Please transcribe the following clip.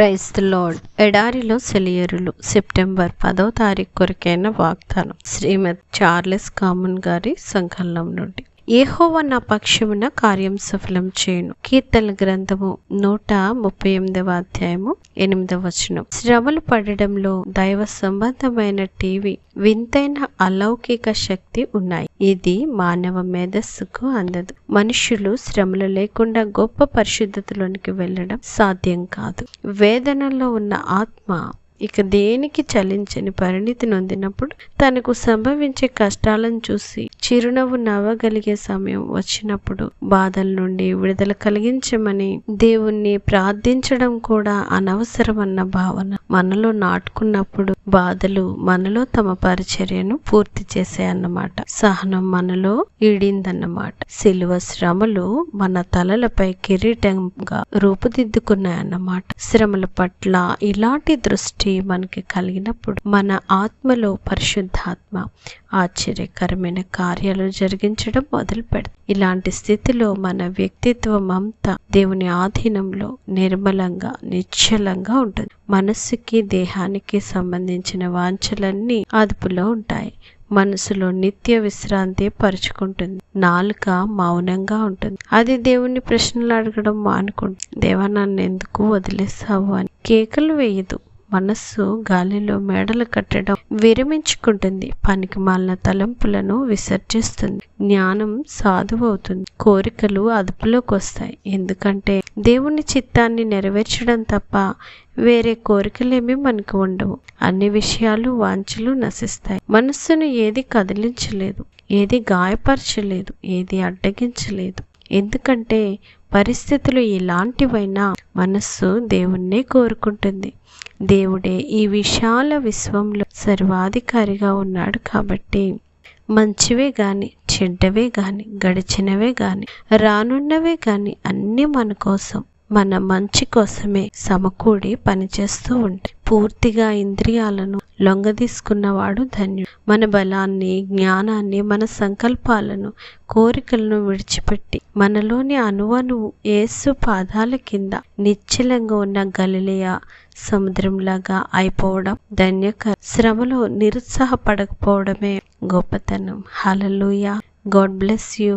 క్రైస్త load ఎడారిలో సెలియరులు. September పదో తారీఖు కొరకైన వాగ్దానం. శ్రీమద్ చార్లెస్ కామన్ గారి సంకలనం నుండి. ఏహోవ నా పక్షమున కార్యం సఫలం చేయను. కీర్తన గ్రంథము నూట ముప్పై ఎనిమిదవ అధ్యాయము ఎనిమిదవ వచనం. శ్రమలు పడడంలో దైవ సంబంధమైన టీవీ వింతైన అలౌకిక శక్తి ఉన్నాయి. ఇది మానవ మేధస్సుకు అందదు. మనుషులు శ్రమలు లేకుండా గొప్ప పరిశుద్ధతలోనికి వెళ్ళడం సాధ్యం కాదు. వేదనలో ఉన్న ఆత్మ ఇక దేనికి చలించని పరిణితి నొందినప్పుడు తనకు సంభవించే కష్టాలను చూసి చిరునవ్వు నవ్వగలిగే సమయం వచ్చినప్పుడు బాధల నుండి విడుదల కలిగించమని దేవుణ్ణి ప్రార్థించడం కూడా అనవసరమన్న భావన మనలో నాటుకున్నప్పుడు బాధలు మనలో తమ పరిచర్యను పూర్తి చేసాయన్నమాట సహనం మనలో ఈడిందన్నమాట శిలువ శ్రమలు మన తలలపై కిరీటంగా రూపుదిద్దుకున్నాయన్నమాట. శ్రమల పట్ల ఇలాంటి దృష్టి మనకి కలిగినప్పుడు మన ఆత్మలో పరిశుద్ధాత్మ ఆశ్చర్యకరమైన కార్యాలు జరిగించడం మొదలు పెడతాం ఇలాంటి స్థితిలో మన వ్యక్తిత్వం అంతా దేవుని ఆధీనంలో నిర్మలంగా నిశ్చలంగా ఉంటుంది. మనస్సుకి దేహానికి సంబంధించిన వాంఛలన్నీ అదుపులో ఉంటాయి. మనసులో నిత్య విశ్రాంతి పరుచుకుంటుంది. నాలుక మౌనంగా ఉంటుంది. అది దేవుని ప్రశ్నలు అడగడం మానుకుంటుంది. దేవా నన్ను ఎందుకు వదిలేసావు అని కేకలు వేయదు. మనస్సు గాలిలో మేడలు కట్టడం విరమించుకుంటుంది. పనికి మాలిన తలంపులను విసర్జిస్తుంది. జ్ఞానం సాధువు అవుతుంది కోరికలు అదుపులోకి వస్తాయి. ఎందుకంటే దేవుని చిత్తాన్ని నెరవేర్చడం తప్ప వేరే కోరికలేమీ మనకు ఉండవు. అన్ని విషయాలు వాంఛలు నశిస్తాయి. మనస్సును ఏది కదిలించలేదు. ఏది గాయపరచలేదు. ఏది అడ్డగించలేదు. ఎందుకంటే పరిస్థితులు ఎలాంటివైనా మనస్సు దేవుణ్ణే కోరుకుంటుంది. దేవుడే ఈ విశాల విశ్వంలో సర్వాధికారిగా ఉన్నాడు కాబట్టి మంచివే గాని చెడ్డవే గాని గడిచినవే గాని రానున్నవే గాని అన్నీ మన కోసం. మన మంచి కోసమే సమకూడి పనిచేస్తూ ఉంటాయి పూర్తిగా ఇంద్రియాలను లొంగదీసుకున్నవాడు ధన్యుడు. మన బలాన్ని జ్ఞానాన్ని మన సంకల్పాలను కోరికలను విడిచిపెట్టి మనలోని అణువణువు ఏసు పాదాల కింద నిశ్చలంగా ఉన్న గలిలయ సముద్రంలాగా అయిపోవడం ధన్యక శ్రమలో నిరుత్సాహపడకపోవడమే గొప్పతనం. Hallelujah God bless you.